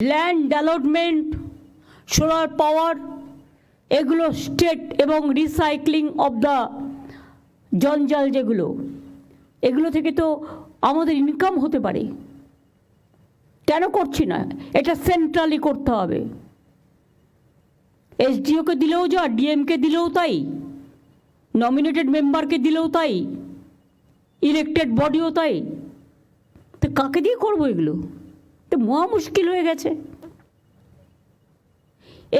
Land development solar power এগুলো state এবং recycling of the জঞ্জাল যেগুলো, এগুলো থেকে তো আমাদের ইনকাম হতে পারে। কেন করছি না? এটা সেন্ট্রালি করতে হবে। এসডিওকে দিলেও যা ডিএমকে দিলেও তাই নমিনেটেড মেম্বারকে দিলেও তাই ইলেক্টেড বডিও তাই। তো কাকে দিয়ে করব এগুলো? তো মহা মুশকিল হয়ে গেছে।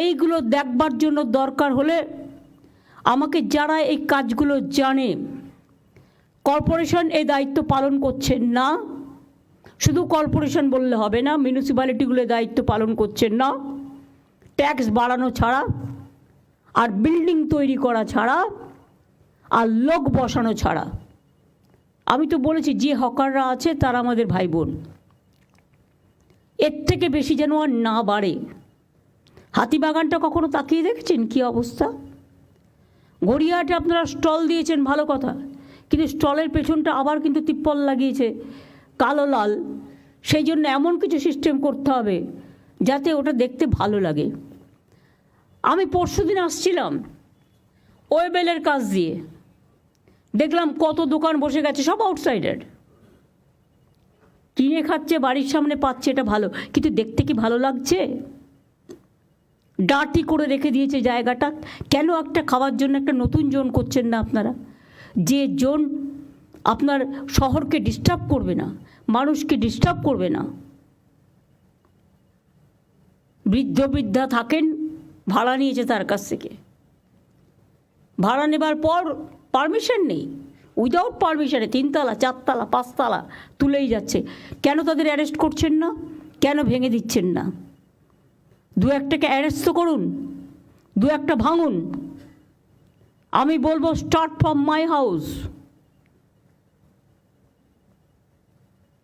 এইগুলো দেখবার জন্য দরকার হলে আমাকে যারা এই কাজগুলো জানে, কর্পোরেশন এই দায়িত্ব পালন করছেন না। শুধু কর্পোরেশন বললে হবে না, মিউনিসিপ্যালিটিগুলো দায়িত্ব পালন করছেন না। ট্যাক্স বাড়ানো ছাড়া আর বিল্ডিং তৈরি করা ছাড়া আর লোক বসানো ছাড়া। আমি তো বলেছি, যে হকাররা আছে তারা আমাদের ভাই বোন। এর থেকে বেশি যেন আর না বাড়ে। হাতিবাগানটা কখনো তাকিয়ে দেখেছেন কি অবস্থা? গড়িয়াহাটে আপনারা স্টল দিয়েছেন, ভালো কথা। কিন্তু স্টলের পেছনটা আবার কিন্তু তিপ্পল লাগিয়েছে, কালো লাল। সেই জন্য এমন কিছু সিস্টেম করতে হবে, যাতে ওটা দেখতে ভালো লাগে। আমি পরশু দিন আসছিলাম, ওয়েবেলের কাজ দিয়ে। দেখলাম কত দোকান বসে গেছে, সব আউটসাইডার কিনে খাচ্ছে, বাড়ির সামনে পাচ্ছে, এটা ভালো। কিন্তু দেখতে কি ভালো লাগছে? ডার্টি করে রেখে দিয়েছে জায়গাটা। কেন একটা খাওয়ার জন্য একটা নতুন জোন করছেন না আপনারা? যে জোন আপনার শহরকে ডিস্টার্ব করবে না, মানুষকে ডিস্টার্ব করবে না। বৃদ্ধ বৃদ্ধা থাকেন, ভাড়া নিয়েছে তার কাছ থেকে। ভাড়া নেবার পর পারমিশন নেই। উইদাউট পারমিশনে তিনতলা, চারতলা, পাঁচতলা, তুলেই যাচ্ছে। কেন তাদের অ্যারেস্ট করছেন না? কেন ভেঙে দিচ্ছেন না? দু একটাকে অ্যারেস্ট তো করুন। দু একটা ভাঙুন। আমি বলব স্টার্ট ফ্রম মাই হাউস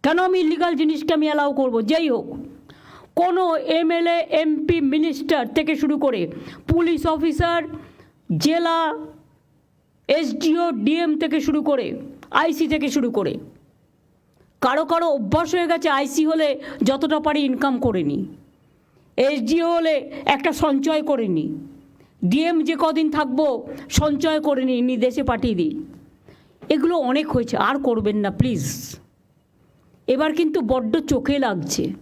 কেন আমি ইলিগাল জিনিসকে আমি অ্যালাউ করব? যেই হোক। কোনো এমএলএ এমপি মিনিস্টার থেকে শুরু করে পুলিশ অফিসার জেলা এসডিও, ডিএম থেকে শুরু করে, আইসি থেকে শুরু করে। কারও কারও অভ্যাস হয়ে গেছে আইসি হলে যতটা পারি ইনকাম করে নি। এসডিও হলে একটা সঞ্চয় করে নি। ডিএম যে কদিন থাকব সঞ্চয় করে নিই নি দেশে পাঠিয়ে দিই। এগুলো অনেক হয়েছে, আর করবেন না প্লিজ এবার কিন্তু বড্ড চোখে লাগছে।